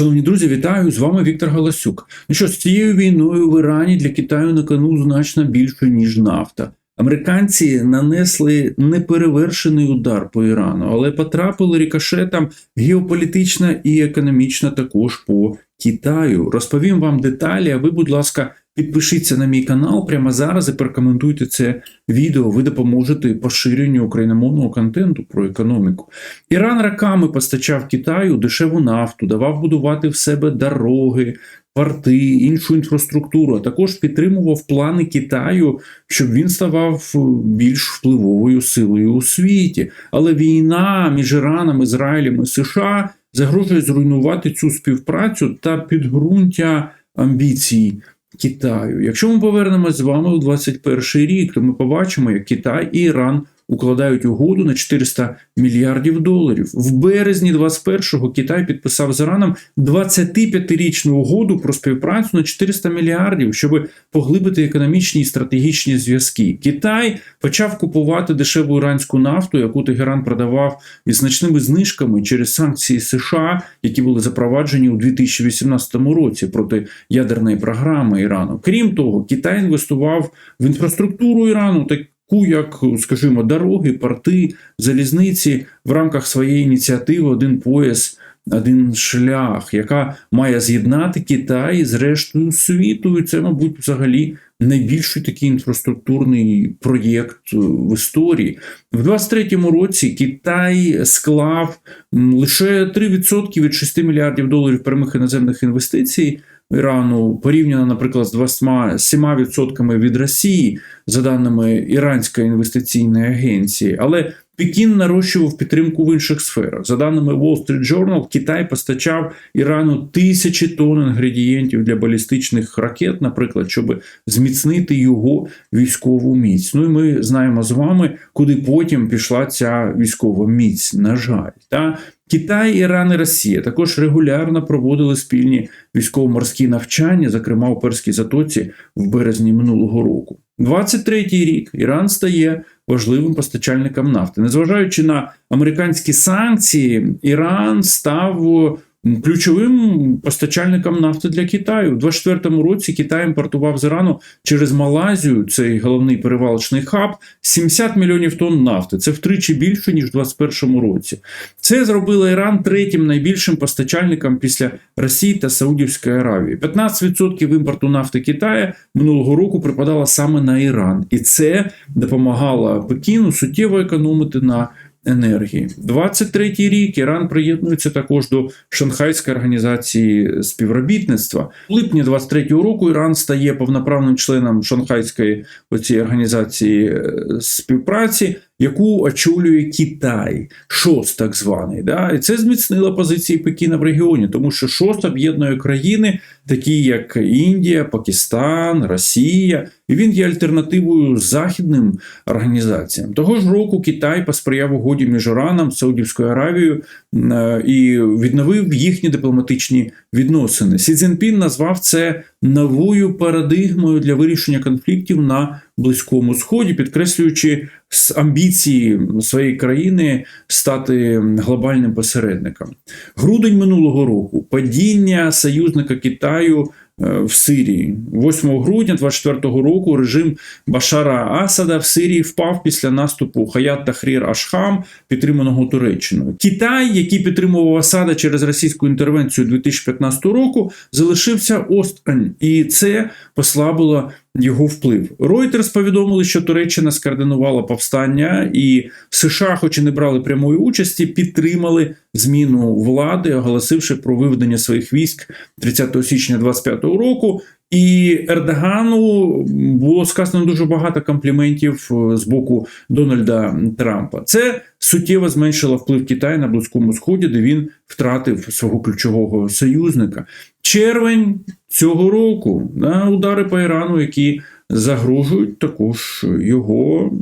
Шановні друзі, вітаю! З вами Віктор Галасюк. Ну що, з цією війною в Ірані для Китаю на кону значно більше, ніж нафта. Американці нанесли неперевершений удар по Ірану, але потрапили рикошетом геополітично і економічно також по Китаю. Розповім вам деталі, а ви, будь ласка, підпишіться на мій канал прямо зараз і прокоментуйте це відео. Ви допоможете поширенню україномовного контенту про економіку. Іран роками постачав Китаю дешеву нафту, давав будувати в себе дороги, порти, іншу інфраструктуру, а також підтримував плани Китаю, щоб він ставав більш впливовою силою у світі. Але війна між Іраном, Ізраїлем і США загрожує зруйнувати цю співпрацю та підґрунтя амбіцій. Китаю. Якщо ми повернемось з вами у 21 рік, то ми побачимо, як Китай і Іран укладають угоду на 400 мільярдів доларів. В березні 21-го Китай підписав з Іраном 25-річну угоду про співпрацю на 400 мільярдів, щоб поглибити економічні і стратегічні зв'язки. Китай почав купувати дешеву іранську нафту, яку Тегеран продавав із значними знижками через санкції США, які були запроваджені у 2018 році проти ядерної програми Ірану. Крім того, Китай інвестував в інфраструктуру Ірану. таку, як, скажімо, дороги, порти, залізниці в рамках своєї ініціативи Один пояс, один шлях, яка має з'єднати Китай з рештою світу. І це, мабуть, взагалі найбільший такий інфраструктурний проєкт в історії. В 23-му році Китай склав лише 3% від 6 мільярдів доларів прямих іноземних інвестицій. Ірану порівняно, наприклад, з 27% від Росії, за даними Іранської інвестиційної агенції, але Пекін нарощував підтримку в інших сферах. За даними Wall Street Journal, Китай постачав Ірану тисячі тонн інгредієнтів для балістичних ракет, наприклад, щоб зміцнити його військову міць. Ну і ми знаємо з вами, куди потім пішла ця військова міць. На жаль, та Китай, Іран і Росія також регулярно проводили спільні військово-морські навчання, зокрема у Перській затоці в березні минулого року. 23-й рік Іран стає важливим постачальником нафти. Незважаючи на американські санкції, Іран став ключовим постачальником нафти для Китаю. У 24-му році Китай імпортував з Ірану через Малайзію, цей головний перевалочний хаб, 70 мільйонів тонн нафти. Це втричі більше ніж у 2021 році. Це зробило Іран третім найбільшим постачальником після Росії та Саудівської Аравії. 15% імпорту нафти Китаю минулого року припадало саме на Іран, і це допомагало Пекіну суттєво економити на енергії. 23-й рік Іран приєднується також до Шанхайської організації співробітництва. У липні 23-го року Іран стає повноправним членом Шанхайської оцієї організації е, співпраці яку очолює Китай, ШОС так званий. Да? І це зміцнило позиції Пекіна в регіоні, тому що ШОС об'єднує країни, такі як Індія, Пакистан, Росія, і він є альтернативою західним організаціям. Того ж року Китай посприяв угоді між Іраном, Саудівською Аравією е, і відновив їхні дипломатичні відносини. Сі Цзіньпін назвав це новою парадигмою для вирішення конфліктів на Близькому Сході, підкреслюючи амбіції своєї країни стати глобальним посередником. Грудень минулого року падіння союзника Китаю в Сирії. 8 грудня 24-го року режим Башара Асада в Сирії впав після наступу Хаят Тахрір Ашхам, підтриманого Туреччиною. Китай, який підтримував Асада через російську інтервенцію 2015 року, залишився осторонь, і це послабило його вплив. Reuters повідомили, що Туреччина скоординувала повстання, і США, хоч і не брали прямої участі, підтримали зміну влади, оголосивши про виведення своїх військ 30 січня 25 року. І Ердогану було сказано дуже багато компліментів е, з боку Дональда Трампа. Це суттєво зменшило вплив Китаю на Близькому Сході, де він втратив свого ключового союзника. Червень цього року на удари по Ірану, які загрожують також його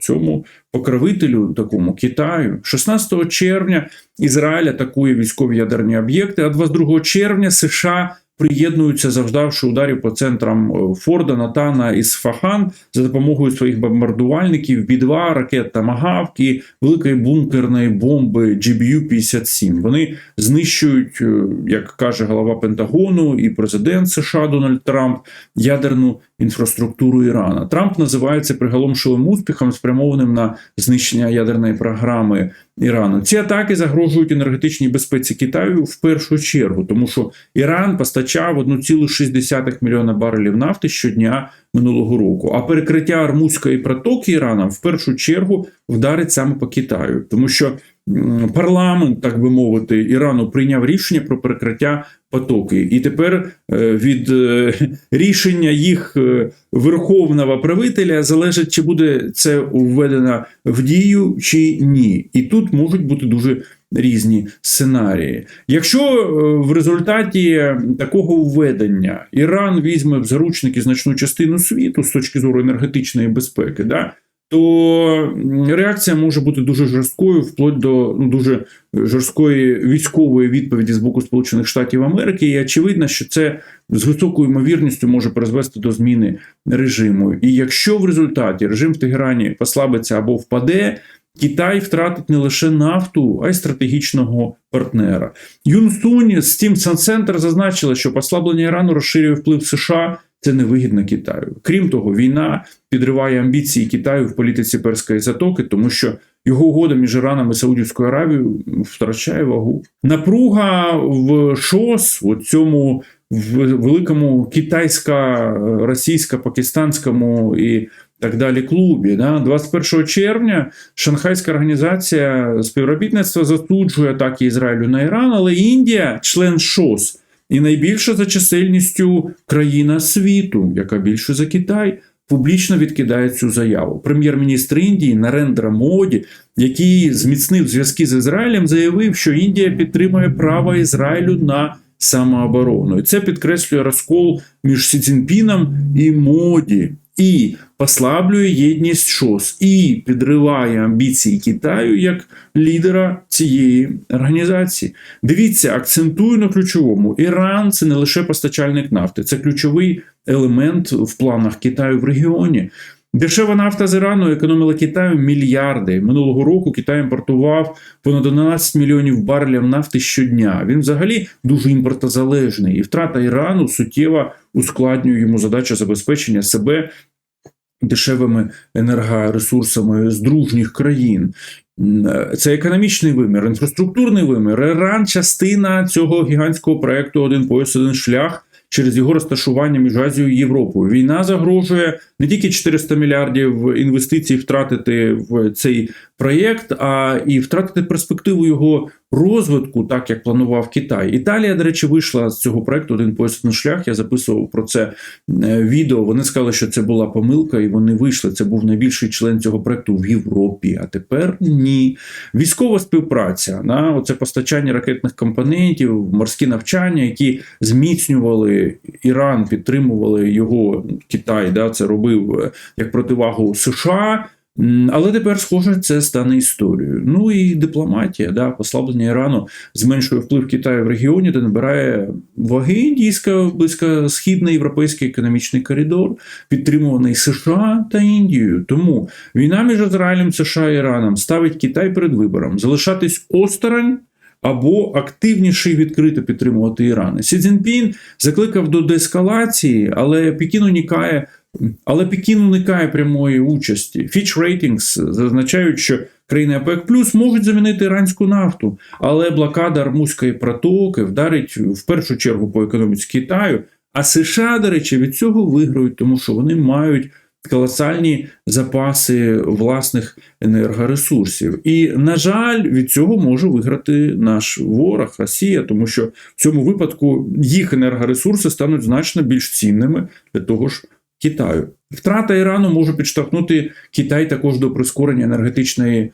цьому покровителю, такому Китаю. 16 червня Ізраїль атакує військові ядерні об'єкти, а 22 червня США приєднуються, завдавши ударів по центрам е, Форда, Натана і Сфахан за допомогою своїх бомбардувальників, Бі-2, ракет Тамагавки, великої бункерної бомби GBU-57. Вони знищують, е, як каже голова Пентагону і президент США Дональд Трамп, ядерну інфраструктуру Ірана. Трамп називає це успіхом, спрямованим на знищення ядерної програми Ірану. Ці атаки загрожують енергетичній безпеці Китаю в першу чергу, тому що Іран постачав 1,6 мільйона барелів нафти щодня минулого року. А перекриття Армузької протоки Іраном в першу чергу вдарить саме по Китаю, тому що парламент, так би мовити, Ірану прийняв рішення про перекриття потоки, і тепер е, від е, рішення їх е, верховного правителя залежить, чи буде це введено в дію чи ні. І тут можуть бути дуже різні сценарії. Якщо в результаті такого введення Іран візьме в заручники значну частину світу з точки зору енергетичної безпеки, да, то реакція може бути дуже жорсткою, вплоть до ну, дуже жорсткої військової відповіді з боку Сполучених Штатів Америки. І очевидно, що це з високою ймовірністю може призвести до зміни режиму. І якщо в результаті режим в Тегерані послабиться або впаде. Китай втратить не лише нафту, а й стратегічного партнера. Юн Сунь з Sun Center зазначила, що послаблення Ірану розширює вплив США. Це невигідно Китаю. Крім того, війна підриває амбіції Китаю в політиці перської затоки, тому що його угода між Іраном і Саудівською Аравією втрачає вагу. Напруга в ШОС, у цьому великому китайсько-російсько-пакистанському і так далі клубі. Да? 21 червня Шанхайська організація співробітництва засуджує атаки Ізраїлю на Іран, але Індія, член ШОС, і найбільша за чисельністю країна світу, яка більше за Китай. Публічно відкидає цю заяву. Прем'єр-міністр Індії Нарендра Моді, який зміцнив зв'язки з Ізраїлем, заявив, що Індія підтримує право Ізраїлю на самооборону. І це підкреслює розкол між Сі Цзіньпіном і Моді, і послаблює єдність ШОС, і підриває амбіції Китаю як лідера цієї організації. Дивіться, акцентую на ключовому: Іран це не лише постачальник нафти, це ключовий елемент в планах Китаю в регіоні. Дешева нафта з Ірану економила Китаю мільярди. Минулого року Китай імпортував понад 11 мільйонів барелів нафти щодня. Він взагалі дуже імпортозалежний, і втрата Ірану суттєво ускладнює йому задачу забезпечення себе дешевими енергоресурсами з дружніх країн. Це економічний вимір, інфраструктурний вимір. Іран частина цього гігантського проекту Один пояс, один шлях через його розташування між Азією і Європою. Війна загрожує не тільки 400 мільярдів інвестицій втратити в цей проєкт, а і втратити перспективу його розвитку, так як планував Китай. Італія, до речі, вийшла з цього проекту один пояс, один шлях. Я записував про це е, відео. Вони сказали, що це була помилка, і вони вийшли. Це був найбільший член цього проекту в Європі. А тепер ні. Військова співпраця, на оце постачання ракетних компонентів, морські навчання, які зміцнювали Іран, підтримували його Китай. Да, це робив е, як противагу США. Але тепер, схоже, це стане історією. Ну і дипломатія, да, послаблення Ірану зменшує вплив Китаю в регіоні, де набирає ваги індійська близькосхідний європейський економічний коридор, підтримуваний США та Індією. Тому війна між Ізраїлем, США і Іраном ставить Китай перед вибором залишатись осторонь. Або активніше і відкрито підтримувати Іран. Сі Цзіньпін закликав до деескалації, але Пекін уникає але Пекін уникає прямої участі. Fitch Ratings зазначають, що країни ОПЕК Плюс можуть замінити іранську нафту, але блокада Армузької протоки вдарить в першу чергу по економіці Китаю. А США, до речі, від цього виграють, тому що вони мають колосальні запаси власних енергоресурсів. І, на жаль, від цього може виграти наш ворог Росія, тому що в цьому випадку їх енергоресурси стануть значно більш цінними для того ж. Китаю. Втрата Ірану може підштовхнути Китай також до прискорення енергетичної е,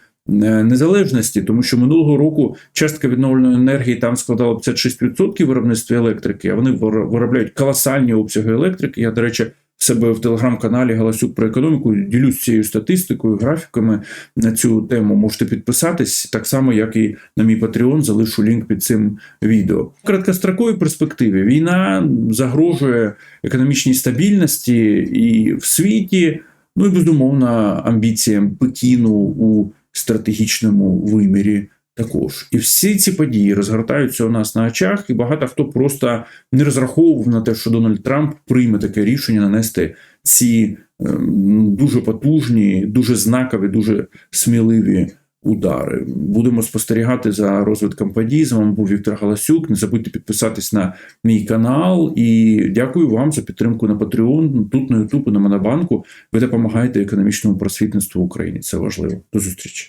незалежності, тому що минулого року частка відновленої енергії там складала 56% виробництва електрики, а вони виробляють колосальні обсяги електрики. Я, до речі, себе в телеграм-каналі Галасюк про економіку. Ділюсь цією статистикою, графіками на цю тему. Можете підписатись так само, як і на мій Patreon, залишу лінк під цим відео. В короткостроковій перспективі війна загрожує економічній стабільності і в світі, ну і безумовно амбіціям Пекіну у стратегічному вимірі. Також і всі ці події розгортаються у нас на очах, і багато хто просто не розраховував на те, що Дональд Трамп прийме таке рішення нанести ці ем, дуже потужні, дуже знакові, дуже сміливі удари. Будемо спостерігати за розвитком подій. З вами був Віктор Галасюк. Не забудьте підписатись на мій канал. І дякую вам за підтримку на Patreon, тут на YouTube, на Монобанку. Ви допомагаєте економічному просвітництву в Україні. Це важливо. До зустрічі.